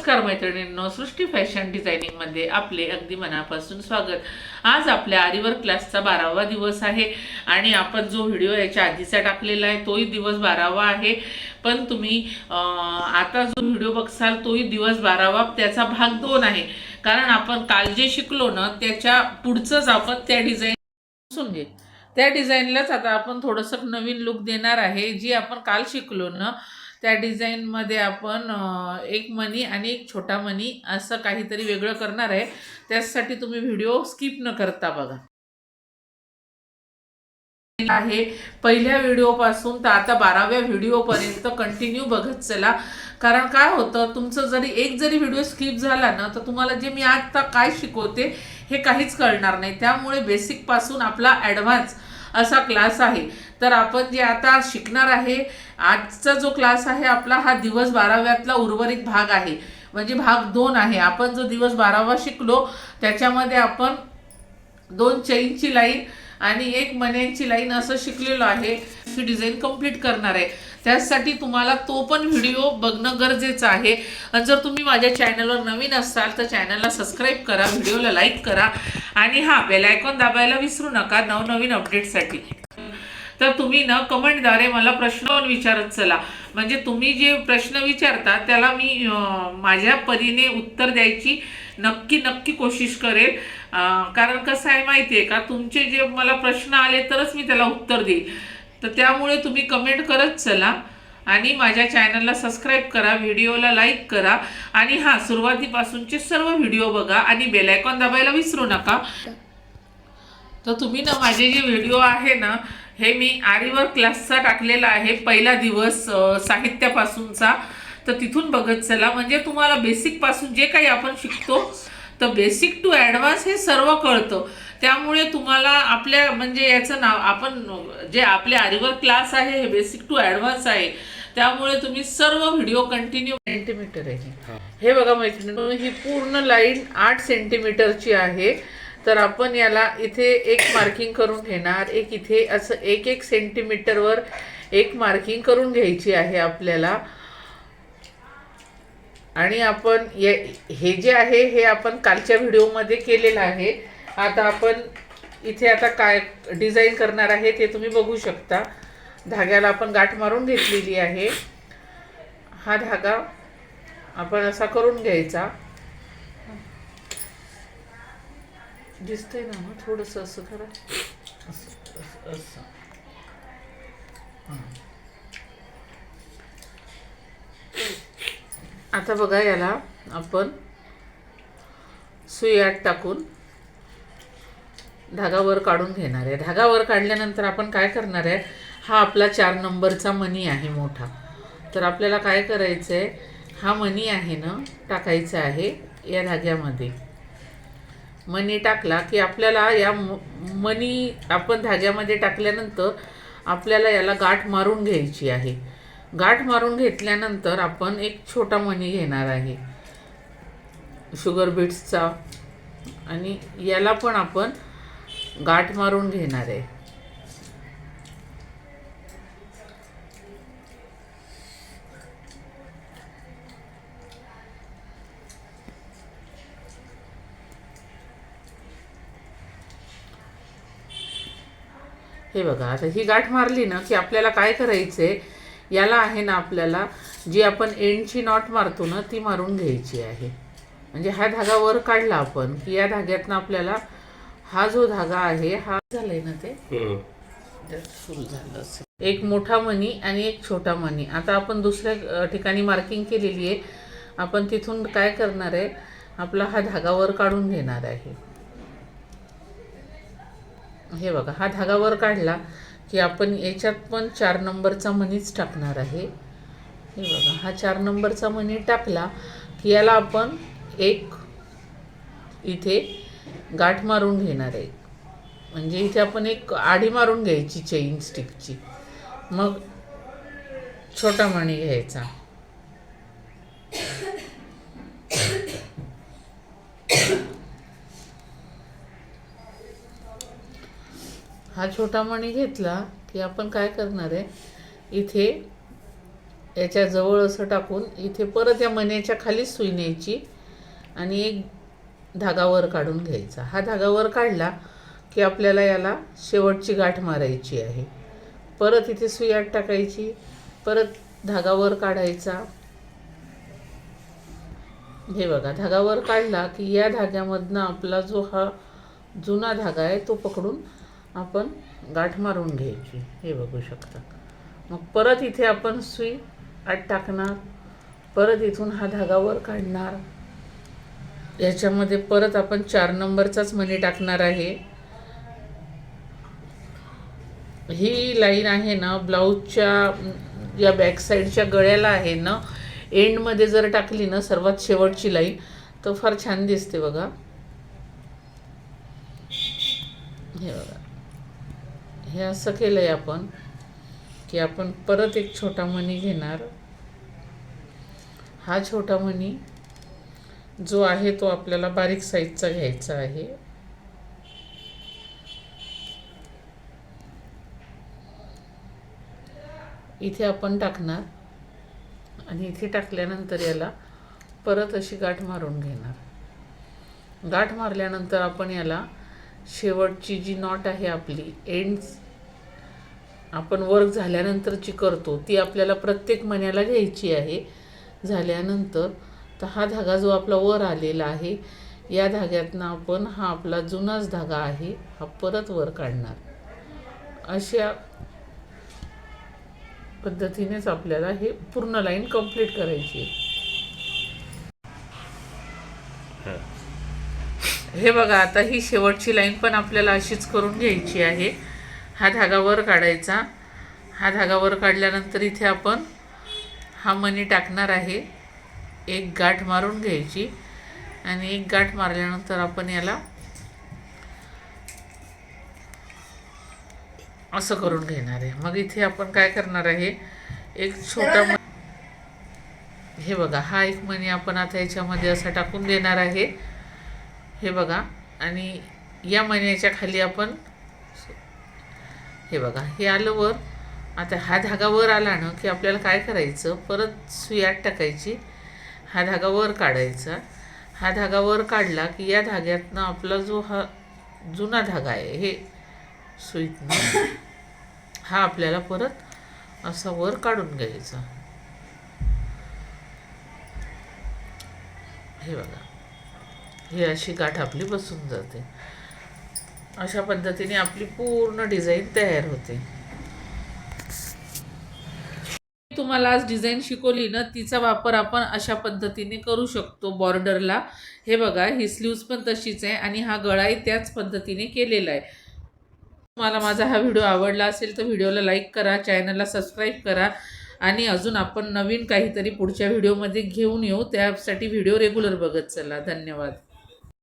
नमस्कार मैत्रिणींनो सृष्टी फॅशन डिझायनिंगमध्ये आपले अगदी मनापासून स्वागत. आज आपल्या आरीवर क्लासचा बारावा दिवस आहे आणि आपण जो व्हिडिओ याच्या आधीचा टाकलेला आहे तोही दिवस बारावा आहे. पण तुम्ही आता जो व्हिडिओ बघसाल तोही दिवस बारावा त्याचा भाग दोन आहे. कारण आपण काल जे शिकलो ना त्याच्या पुढचंच आपण त्या डिझाईन समजून घे. त्या डिझाईनलाच आता आपण थोडंसं नवीन लुक देणार आहे. जी आपण काल शिकलो ना त्या डिझाईनमध्ये आपण एक मनी आणि एक छोटा मनी असं काहीतरी वेगळं करणार आहे. त्यासाठी तुम्ही व्हिडिओ स्किप न करता बघा. आहे. पहिल्या व्हिडिओपासून तर आता बाराव्या व्हिडिओपर्यंत कंटिन्यू बघत चला. कारण काय होतं तुमचं जरी एक जरी व्हिडिओ स्किप झाला ना तर तुम्हाला जे मी आता काय शिकवते हे काहीच कळणार नाही. त्यामुळे बेसिकपासून आपला ॲडव्हान्स असा क्लास आहे. तर आपण जे आता शिकणार आहे आजचा जो क्लास आहे आपला हा दिवस बाराव्यातला उर्वरित भाग आहे. म्हणजे भाग दोन आहे. आपण जो दिवस बारावा शिकलो त्याच्यामध्ये आपण दोन चैनची लाईन आणि एक मन्यांची लाईन असं शिकलेलो आहे ही डिझाईन कंप्लीट करणार आहे. त्यासाठी तुम्हाला तो पण व्हिडिओ बघणं गरजेचं आहे. आणि जर तुम्ही माझ्या चॅनलवर नवीन असाल तर चॅनलला सबस्क्राईब करा व्हिडिओला लाईक करा. आणि हां बेल आयकॉन दाबायला विसरू नका नवनवीन अपडेटसाठी तर तुम्ही ना कमेंटद्वारे मला प्रश्न विचारत चला. म्हणजे तुम्ही जे प्रश्न विचारता त्याला मी माझ्या परीने उत्तर द्यायची नक्की नक्की कोशिश करेल. कारण कसं आहे माहिती आहे का तुमचे जे मला प्रश्न आले तरच मी त्याला उत्तर देईल. तर त्यामुळे तुम्ही कमेंट करत चला आणि माझ्या चॅनलला सबस्क्राईब करा व्हिडिओला लाईक करा आणि हां सुरुवातीपासूनचे सर्व व्हिडिओ बघा आणि बेलायकॉन दाबायला विसरू नका. तर तुम्ही ना माझे जे व्हिडिओ आहे ना हे मी आरीवर क्लासचा टाकलेला आहे पहिला दिवस साहित्यापासूनचा. तर तिथून बघत चला. म्हणजे तुम्हाला बेसिकपासून जे काही आपण शिकतो तर बेसिक टू ॲडव्हान्स हे सर्व कळतं. त्यामुळे तुम्हाला आपल्या म्हणजे याचं नाव आपण जे आपले आरीवर क्लास आहे हे बेसिक टू ॲडव्हान्स आहे. त्यामुळे तुम्ही सर्व व्हिडिओ कंटिन्यू सेंटीमीटर आहे. हे. बघा मैत्रिणी ही पूर्ण लाईन आठ सेंटीमीटरची आहे. तर आपण याला इथे एक मार्किंग करून घेणार. एक इथे असं एक एक सेंटीमीटरवर एक मार्किंग करून घ्यायची आहे आपल्याला. आणि आपण ये हे जे आहे हे आपण कालच्या व्हिडिओमध्ये केलेलं आहे. आता आपण इथे आता काय डिझाईन करणार आहे ते तुम्ही बघू शकता. धाग्याला आपण गाठ मारून घेतलेली आहे. हा धागा आपण असा करून घ्यायचा. दिसतंय ना मग थोडंसं असं करा. असं असं असं आता बघा याला आपण सुयात टाकून धागावर काढून घेणार आहे. धागावर काढल्यानंतर आपण काय करणार आहे हा आपला चार नंबरचा मनी आहे मोठा. तर आपल्याला काय करायचं आहे हा मनी आहे ना टाकायचा आहे या धाग्यामध्ये. मनी टाकला की आपल्याला या म- मनी आपण धाग्यामध्ये टाकल्यानंतर आपल्याला याला गाठ मारून घ्यायची आहे. गाठ मारून घेतल्यानंतर आपण एक छोटा मनी घेणार आहे. शुगर बीट्सचा. आणि याला पण आपण गाठ मारून घेणार आहे. हे बघा आता ही गाठ मारली ना की आपल्याला काय करायचं आहे याला आहे ना आपल्याला जी आपण एंडची नॉट मारतो ना ती मारून घ्यायची आहे. म्हणजे हा धागा वर काढला आपण की या धाग्यातनं आपल्याला हा जो धागा आहे हा झालाय ना ते? सुरू झालं असेल एक मोठा मनी आणि एक छोटा मनी आता आपण दुसऱ्या ठिकाणी मार्किंग केलेली आहे. आपण तिथून काय करणार आहे? आपला हा धागा वर काढून घेणार आहे. हे बघा हा धागा वर काढला की आपण याच्यात पण चार नंबरचा मनीच टाकणार आहे. हे बघा हा चार नंबरचा मनी टाकला की याला आपण एक इथे गाठ मारून घेणार आहे. म्हणजे इथे आपण एक आडी मारून घ्यायची चेन स्टिकची मग छोटा मणी घ्यायचा. हा छोटा मणी घेतला की आपण काय करणार आहे? इथे याच्या जवळ असं टाकून इथे परत या मण्याच्या खाली सुई न्यायची आणि एक धागावर काढून घ्यायचा. हा धागावर काढला की आपल्याला याला शेवटची गाठ मारायची आहे. परत इथे सुई आत टाकायची परत धागावर काढायचा. हे बघा धागावर काढला की या धाग्यामधनं आपला जो हा जुना धागा आहे तो पकडून आपण गाठ मारून घ्यायची. हे बघू शकता. मग परत इथे आपण सुई आत टाकणार. परत इथून हा धागा वर काढणार. याच्यामध्ये परत आपण चार नंबरचाच मणी टाकणार आहे. ही लाईन आहे ना ब्लाऊजच्या या बॅक साईडच्या गळ्याला आहे ना एंडमध्ये जर टाकली ना सर्वात शेवटची लाईन तर फार छान दिसते बघा. हे बघा. हे असं केलंय आपण की आपण परत एक छोटा मणी घेणार. हा छोटा मणी जो आहे तो आपल्याला बारीक साईजचा घ्यायचा आहे. इथे आपण टाकणार आणि इथे टाकल्यानंतर याला परत अशी गाठ मारून घेणार. गाठ मारल्यानंतर आपण याला शेवटची जी नॉट आहे आपली एंड्स आपण वर्क झाल्यानंतरची करतो ती आपल्याला प्रत्येक मण्याला घ्यायची आहे. झाल्यानंतर तर हा धागा जो आपला वर आलेला आहे या धाग्यातनं आपण हा आपला जुनाच धागा आहे हा परत वर काढणार. अशा पद्धतीनेच आपल्याला हे पूर्ण लाईन कंप्लीट करायची आहे. हे बघा आता ही शेवटची लाईन पण आपल्याला अशीच करून घ्यायची आहे. हा धागा वर काढायचा. हा धागा वर काढल्यानंतर इथे आपण हा मणी टाकणार आहे. एक गाठ मारून घ्यायची. आणि एक गाठ मारल्यानंतर आपण याला असं करून घेणार आहे. मग इथे आपण काय करणार आहे? एक छोटा म हे बघा हा एक मणी आपण आता याच्यामध्ये असा टाकून देणार आहे. हे बघा. आणि या महिन्याच्या खाली आपण हे बघा हे आलं वर. आता हा धागा वर आला ना की आपल्याला काय करायचं? परत सुयात टाकायची. हा धागा वर काढायचा. हा धागा वर काढला की या धाग्यातनं आपला जो हा जुना धागा आहे हे सुईतनं हा आपल्याला परत असा वर काढून घ्यायचा. हे बघा. ही अशी गाठ आपली बसून जाते. अशा पद्धतीने आपली पूर्ण डिझाईन तयार होते. तुम्हाला आज डिझाईन शिकवली ना तिचा वापर आपण अशा पद्धतीने करू शकतो बॉर्डरला. हे बघा ही स्लीव्ज पण तशीच आहे आणि हा गळाही त्याच पद्धतीने केलेला आहे. तुम्हाला माझा हा व्हिडिओ आवडला असेल तर व्हिडिओला लाईक करा चॅनलला सबस्क्राईब करा आणि अजून आपण नवीन काहीतरी पुढच्या व्हिडिओमध्ये घेऊन येऊ. त्यासाठी व्हिडिओ रेग्युलर बघत चला. धन्यवाद.